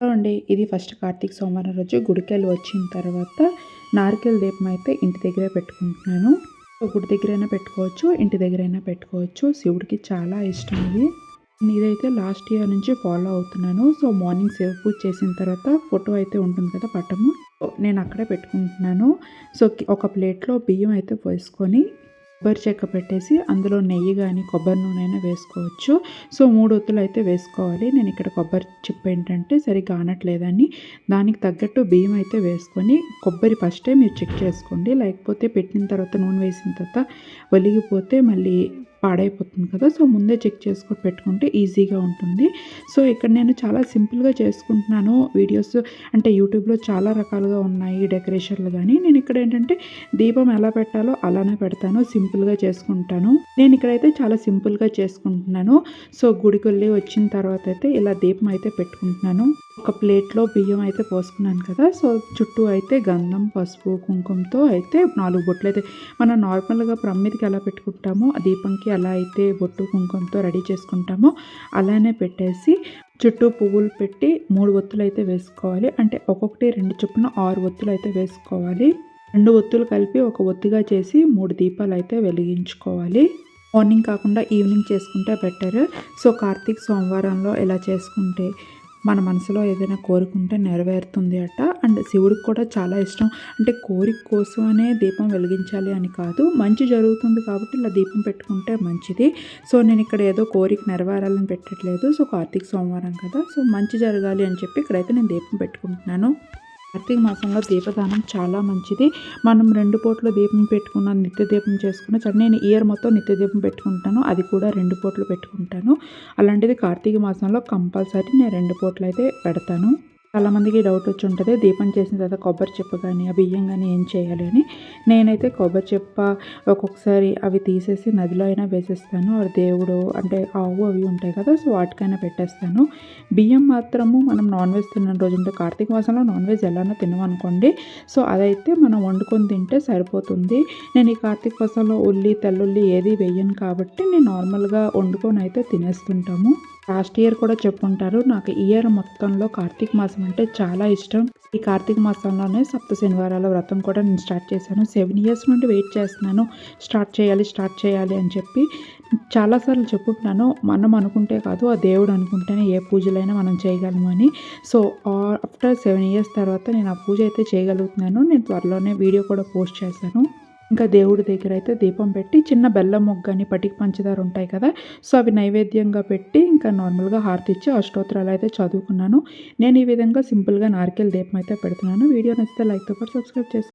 అండి ఇది ఫస్ట్ కార్తీక సోమవారం రోజు గుడికెళ్ళి వచ్చిన తర్వాత నారికేల దీపం అయితే ఇంటి దగ్గరే పెట్టుకుంటున్నాను. గుడి దగ్గరైనా పెట్టుకోవచ్చు ఇంటి దగ్గరైనా పెట్టుకోవచ్చు. శివుడికి చాలా ఇష్టం ఇది. ఇదైతే లాస్ట్ ఇయర్ నుంచి ఫాలో అవుతున్నాను. సో మార్నింగ్ శివ పూజ చేసిన తర్వాత ఫోటో అయితే ఉంటుంది కదా పటము. నేను అక్కడే పెట్టుకుంటున్నాను. సో ఒక ప్లేట్లో బియ్యం అయితే పోసుకొని కొబ్బరి చెక్క పెట్టేసి అందులో నెయ్యి కానీ కొబ్బరి నూనె అయినా వేసుకోవచ్చు. సో మూడు ఒత్తులు అయితే వేసుకోవాలి. నేను ఇక్కడ కొబ్బరి చిప్ప ఏంటంటే సరిగ్గా ఆనట్లేదని దానికి తగ్గట్టు బియ్యం అయితే వేసుకొని కొబ్బరి ఫస్టే మీరు చెక్ చేసుకోండి. లేకపోతే పెట్టిన తర్వాత నూనె వేసిన తర్వాత ఒలిగిపోతే మళ్ళీ పాడైపోతుంది కదా. సో ముందే చెక్ చేసుకొని పెట్టుకుంటే ఈజీగా ఉంటుంది. సో ఇక్కడ నేను చాలా సింపుల్గా చేసుకుంటున్నాను వీడియోస్. అంటే యూట్యూబ్లో చాలా రకాలుగా ఉన్నాయి డెకరేషన్లు కానీ నేను ఇక్కడ ఏంటంటే దీపం ఎలా పెట్టాలో అలానే పెడతాను సింపుల్గా చేసుకుంటాను. నేను ఇక్కడైతే చాలా సింపుల్గా చేసుకుంటున్నాను. సో గుడికొల్లి వచ్చిన తర్వాత అయితే ఇలా దీపం అయితే పెట్టుకుంటున్నాను. ఒక ప్లేట్లో బియ్యం అయితే పోసుకున్నాను కదా. సో చుట్టూ అయితే గంధం పసుపు కుంకుమతో అయితే నాలుగు బొట్లు అయితే మనం నార్మల్గా ప్రమ్మిదికి ఎలా పెట్టుకుంటామో దీపంకి ఎలా అయితే బొట్టు కుంకుమతో రెడీ చేసుకుంటామో అలానే పెట్టేసి చుట్టూ పువ్వులు పెట్టి మూడు ఒత్తులు అయితే వేసుకోవాలి. అంటే ఒక్కొక్కటి రెండు చొప్పున ఆరు ఒత్తులు అయితే వేసుకోవాలి. రెండు ఒత్తులు కలిపి ఒక ఒత్తిగా చేసి మూడు దీపాలు అయితే వెలిగించుకోవాలి. మార్నింగ్ కాకుండా ఈవినింగ్ చేసుకుంటే బెటర్. సో కార్తీక సోమవారంలో ఇలా చేసుకుంటే మన మనసులో ఏదైనా కోరుకుంటే నెరవేరుతుంది అట. అండ్ శివుడికి కూడా చాలా ఇష్టం. అంటే కోరిక కోసమనే దీపం వెలిగించాలి అని కాదు మంచి జరుగుతుంది కాబట్టి ఇలా దీపం పెట్టుకుంటే మంచిది. సో నేను ఇక్కడ ఏదో కోరిక నెరవేరాలని పెట్టట్లేదు. సో కార్తీక సోమవారం కదా. సో మంచి జరగాలి అని చెప్పి ఇక్కడైతే నేను దీపం పెట్టుకుంటున్నాను. కార్తీక మాసంలో దీపదానం చాలా మంచిది. మనం రెండు పూట్ల దీపం పెట్టుకున్న నిత్య దీపం చేసుకున్న సరే నేను ఇయర్ మొత్తం నిత్య దీపం పెట్టుకుంటాను. అది కూడా రెండు పూట్లు పెట్టుకుంటాను. అలాంటిది కార్తీక మాసంలో కంపల్సరీ నేను రెండు పూటలు అయితే పెడతాను. చాలామందికి డౌట్ వచ్చి ఉంటుంది దీపం చేసిన తర్వాత కొబ్బరి చెప్ప కానీ ఆ బియ్యం కానీ ఏం చేయాలి అని. నేనైతే కొబ్బరి చెప్ప ఒక్కొక్కసారి అవి తీసేసి నదిలో అయినా వేసేస్తాను. అవి దేవుడు అంటే ఆవు అవి ఉంటాయి కదా సో వాటికైనా పెట్టేస్తాను. బియ్యం మాత్రము మనం నాన్ వెజ్ తిన్న రోజు అంటే కార్తీక మాసంలో నాన్ వెజ్ ఎలానో తినమనుకోండి సో అదైతే మనం వండుకొని తింటే సరిపోతుంది. నేను ఈ కార్తీక మాసంలో ఉల్లి తెల్లుల్లి ఏది వేయను కాబట్టి నేను నార్మల్గా వండుకొని అయితే తినేస్తుంటాము. లాస్ట్ ఇయర్ కూడా చెప్పుంటారు నాకు ఇయర్ మొత్తంలో కార్తీక మాసం అంటే చాలా ఇష్టం. ఈ కార్తీక మాసంలోనే సప్త శనివారాల వ్రతం కూడా నేను స్టార్ట్ చేశాను. సెవెన్ ఇయర్స్ నుండి వెయిట్ చేస్తున్నాను. స్టార్ట్ చేయాలి స్టార్ట్ చేయాలి అని చెప్పి చాలాసార్లు చెప్పుకుంటున్నాను. మనం అనుకుంటే కాదు ఆ దేవుడు అనుకుంటేనే ఏ పూజలైనా మనం చేయగలము అని. సో ఆఫ్టర్ సెవెన్ ఇయర్స్ తర్వాత నేను ఆ పూజ అయితే చేయగలుగుతున్నాను. నేను త్వరలోనే వీడియో కూడా పోస్ట్ చేశాను ఇంకా దేవుడి దగ్గర అయితే దీపం పెట్టి చిన్న బెల్లం మొగ్గని పటికి పంచదార ఉంటాయి కదా సో అవి నైవేద్యంగా పెట్టి ఇంకా నార్మల్గా హారతి ఇచ్చి అష్టోత్తరాలు అయితే చదువుకున్నాను. నేను ఈ విధంగా సింపుల్గా నారికెల్ దీపం అయితే పెడుతున్నాను. వీడియో నచ్చితే లైక్తో పాటు సబ్స్క్రైబ్ చేస్తాను